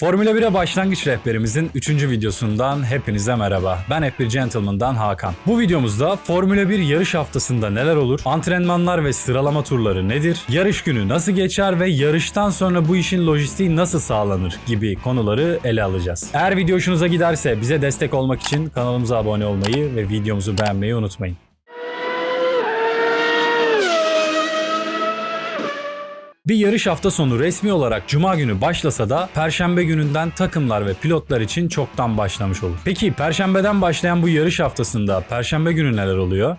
Formula 1'e başlangıç rehberimizin 3. videosundan hepinize merhaba. Ben F1 Gentleman'dan Hakan. Bu videomuzda Formula 1 yarış haftasında neler olur, antrenmanlar ve sıralama turları nedir, yarış günü nasıl geçer ve yarıştan sonra bu işin lojistiği nasıl sağlanır gibi konuları ele alacağız. Eğer video hoşunuza giderse bize destek olmak için kanalımıza abone olmayı ve videomuzu beğenmeyi unutmayın. Bir yarış hafta sonu resmi olarak cuma günü başlasa da perşembe gününden takımlar ve pilotlar için çoktan başlamış olur. Peki perşembeden başlayan bu yarış haftasında perşembe günü neler oluyor?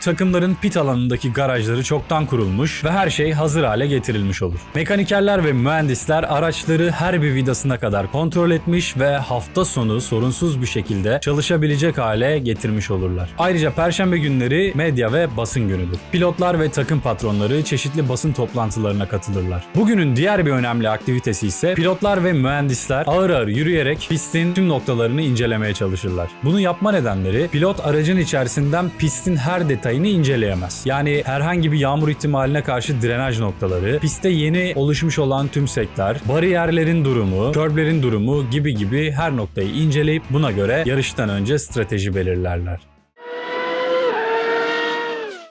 Takımların pit alanındaki garajları çoktan kurulmuş ve her şey hazır hale getirilmiş olur. Mekanikerler ve mühendisler araçları her bir vidasına kadar kontrol etmiş ve hafta sonu sorunsuz bir şekilde çalışabilecek hale getirmiş olurlar. Ayrıca perşembe günleri medya ve basın günüdür. Pilotlar ve takım patronları çeşitli basın toplantılarına katılırlar. Bugünün diğer bir önemli aktivitesi ise pilotlar ve mühendisler ağır ağır yürüyerek pistin tüm noktalarını incelemeye çalışırlar. Bunu yapma nedenleri pilot aracın içerisinden pistin her detayını inceleyemez. Yani herhangi bir yağmur ihtimaline karşı drenaj noktaları, pistte yeni oluşmuş olan tümsekler, bariyerlerin durumu, körblerin durumu gibi gibi her noktayı inceleyip buna göre yarıştan önce strateji belirlerler.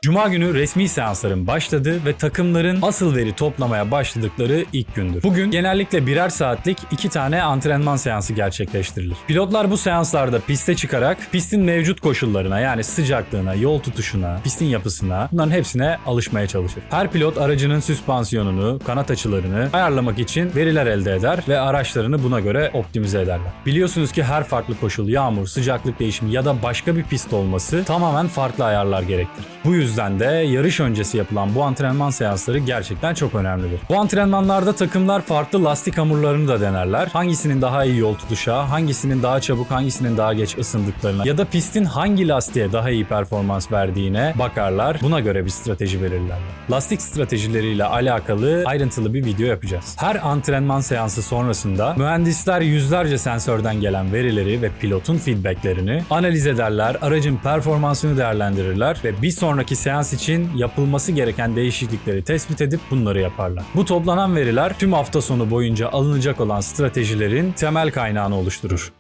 Cuma günü resmi seansların başladığı ve takımların asıl veri toplamaya başladıkları ilk gündür. Bugün genellikle birer saatlik iki tane antrenman seansı gerçekleştirilir. Pilotlar bu seanslarda piste çıkarak pistin mevcut koşullarına yani sıcaklığına, yol tutuşuna, pistin yapısına bunların hepsine alışmaya çalışır. Her pilot aracının süspansiyonunu, kanat açılarını ayarlamak için veriler elde eder ve araçlarını buna göre optimize ederler. Biliyorsunuz ki her farklı koşul, yağmur, sıcaklık değişimi ya da başka bir pist olması tamamen farklı ayarlar gerektirir. Bu yüzden de yarış öncesi yapılan bu antrenman seansları gerçekten çok önemlidir. Bu antrenmanlarda takımlar farklı lastik hamurlarını da denerler. Hangisinin daha iyi yol tutuşa, hangisinin daha çabuk, hangisinin daha geç ısındıklarına ya da pistin hangi lastiğe daha iyi performans verdiğine bakarlar. Buna göre bir strateji belirlerler. Lastik stratejileriyle alakalı ayrıntılı bir video yapacağız. Her antrenman seansı sonrasında mühendisler yüzlerce sensörden gelen verileri ve pilotun feedbacklerini analiz ederler, aracın performansını değerlendirirler ve bir sonraki seans için yapılması gereken değişiklikleri tespit edip bunları yaparlar. Bu toplanan veriler tüm hafta sonu boyunca alınacak olan stratejilerin temel kaynağını oluşturur.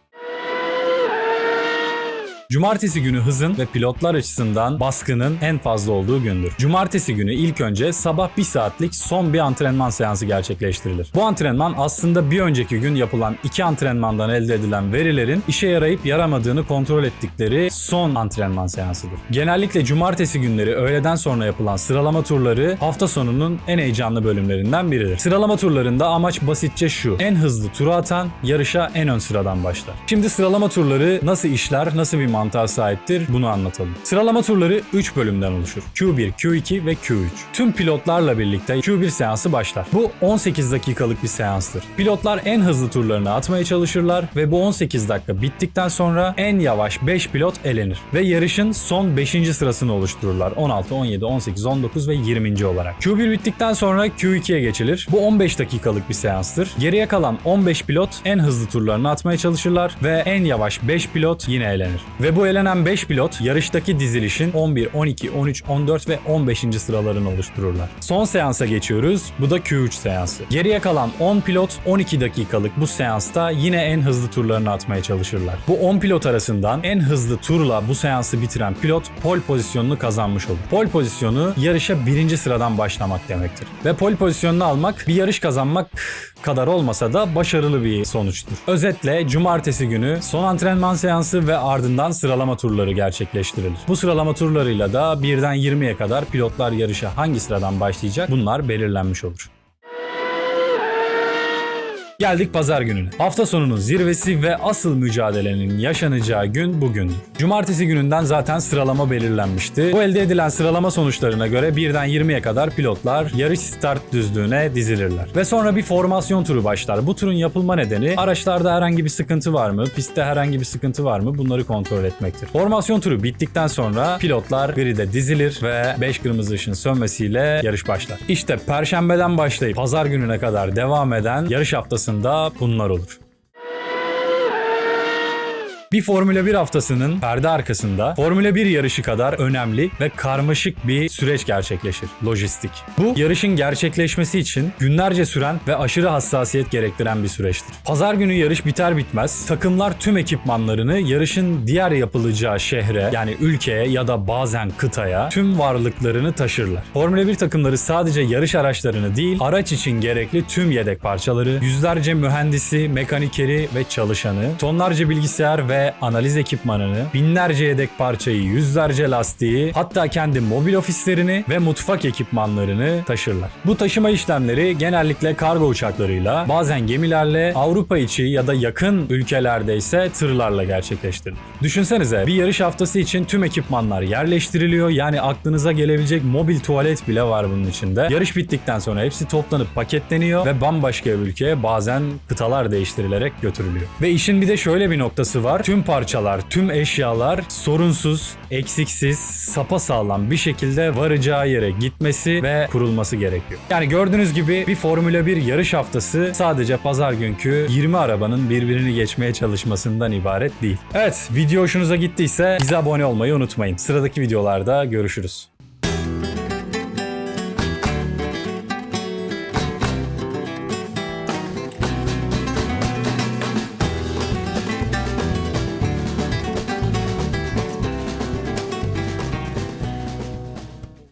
Cumartesi günü hızın ve pilotlar açısından baskının en fazla olduğu gündür. Cumartesi günü ilk önce sabah 1 saatlik son bir antrenman seansı gerçekleştirilir. Bu antrenman aslında bir önceki gün yapılan iki antrenmandan elde edilen verilerin işe yarayıp yaramadığını kontrol ettikleri son antrenman seansıdır. Genellikle cumartesi günleri öğleden sonra yapılan sıralama turları hafta sonunun en heyecanlı bölümlerinden biridir. Sıralama turlarında amaç basitçe şu. En hızlı turu atan yarışa en ön sıradan başlar. Şimdi sıralama turları nasıl işler, nasıl bir mantığa sahiptir bunu anlatalım. Sıralama turları 3 bölümden oluşur. Q1, Q2 ve Q3. Tüm pilotlarla birlikte Q1 seansı başlar. Bu 18 dakikalık bir seanstır. Pilotlar en hızlı turlarını atmaya çalışırlar ve bu 18 dakika bittikten sonra en yavaş 5 pilot elenir ve yarışın son 5. sırasını oluştururlar. 16, 17, 18, 19 ve 20. olarak. Q1 bittikten sonra Q2'ye geçilir. Bu 15 dakikalık bir seanstır. Geriye kalan 15 pilot en hızlı turlarını atmaya çalışırlar ve en yavaş 5 pilot yine elenir. Ve bu elenen 5 pilot yarıştaki dizilişin 11, 12, 13, 14 ve 15. sıralarını oluştururlar. Son seansa geçiyoruz. Bu da Q3 seansı. Geriye kalan 10 pilot 12 dakikalık bu seansta yine en hızlı turlarını atmaya çalışırlar. Bu 10 pilot arasından en hızlı turla bu seansı bitiren pilot pole pozisyonunu kazanmış olur. Pole pozisyonu yarışa birinci sıradan başlamak demektir. Ve pole pozisyonunu almak bir yarış kazanmak kadar olmasa da başarılı bir sonuçtur. Özetle cumartesi günü son antrenman seansı ve ardından sıralama turları gerçekleştirilir. Bu sıralama turlarıyla da birden 20'ye kadar pilotlar yarışa hangi sıradan başlayacak bunlar belirlenmiş olur. Geldik pazar gününe. Hafta sonunun zirvesi ve asıl mücadelenin yaşanacağı gün bugün. Cumartesi gününden zaten sıralama belirlenmişti. Bu elde edilen sıralama sonuçlarına göre birden 20'ye kadar pilotlar yarış start düzlüğüne dizilirler. Ve sonra bir formasyon turu başlar. Bu turun yapılma nedeni araçlarda herhangi bir sıkıntı var mı, pistte herhangi bir sıkıntı var mı bunları kontrol etmektir. Formasyon turu bittikten sonra pilotlar gride dizilir ve 5 kırmızı ışın sönmesiyle yarış başlar. İşte perşembeden başlayıp pazar gününe kadar devam eden yarış haftası bunlar olur. Bir Formula 1 haftasının perde arkasında Formula 1 yarışı kadar önemli ve karmaşık bir süreç gerçekleşir. Lojistik. Bu yarışın gerçekleşmesi için günlerce süren ve aşırı hassasiyet gerektiren bir süreçtir. Pazar günü yarış biter bitmez takımlar tüm ekipmanlarını yarışın diğer yapılacağı şehre yani ülkeye ya da bazen kıtaya tüm varlıklarını taşırlar. Formula 1 takımları sadece yarış araçlarını değil araç için gerekli tüm yedek parçaları, yüzlerce mühendisi, mekanikeri ve çalışanı, tonlarca bilgisayar ve analiz ekipmanını, binlerce yedek parçayı, yüzlerce lastiği, hatta kendi mobil ofislerini ve mutfak ekipmanlarını taşırlar. Bu taşıma işlemleri genellikle kargo uçaklarıyla, bazen gemilerle, Avrupa içi ya da yakın ülkelerde ise tırlarla gerçekleştirilir. Düşünsenize bir yarış haftası için tüm ekipmanlar yerleştiriliyor. Yani aklınıza gelebilecek mobil tuvalet bile var bunun içinde. Yarış bittikten sonra hepsi toplanıp paketleniyor ve bambaşka bir ülkeye bazen kıtalar değiştirilerek götürülüyor. Ve işin bir de şöyle bir noktası var. Tüm parçalar, tüm eşyalar sorunsuz, eksiksiz, sapasağlam bir şekilde varacağı yere gitmesi ve kurulması gerekiyor. Yani gördüğünüz gibi bir Formula 1 yarış haftası sadece pazar günkü 20 arabanın birbirini geçmeye çalışmasından ibaret değil. Evet, video hoşunuza gittiyse bize abone olmayı unutmayın. Sıradaki videolarda görüşürüz.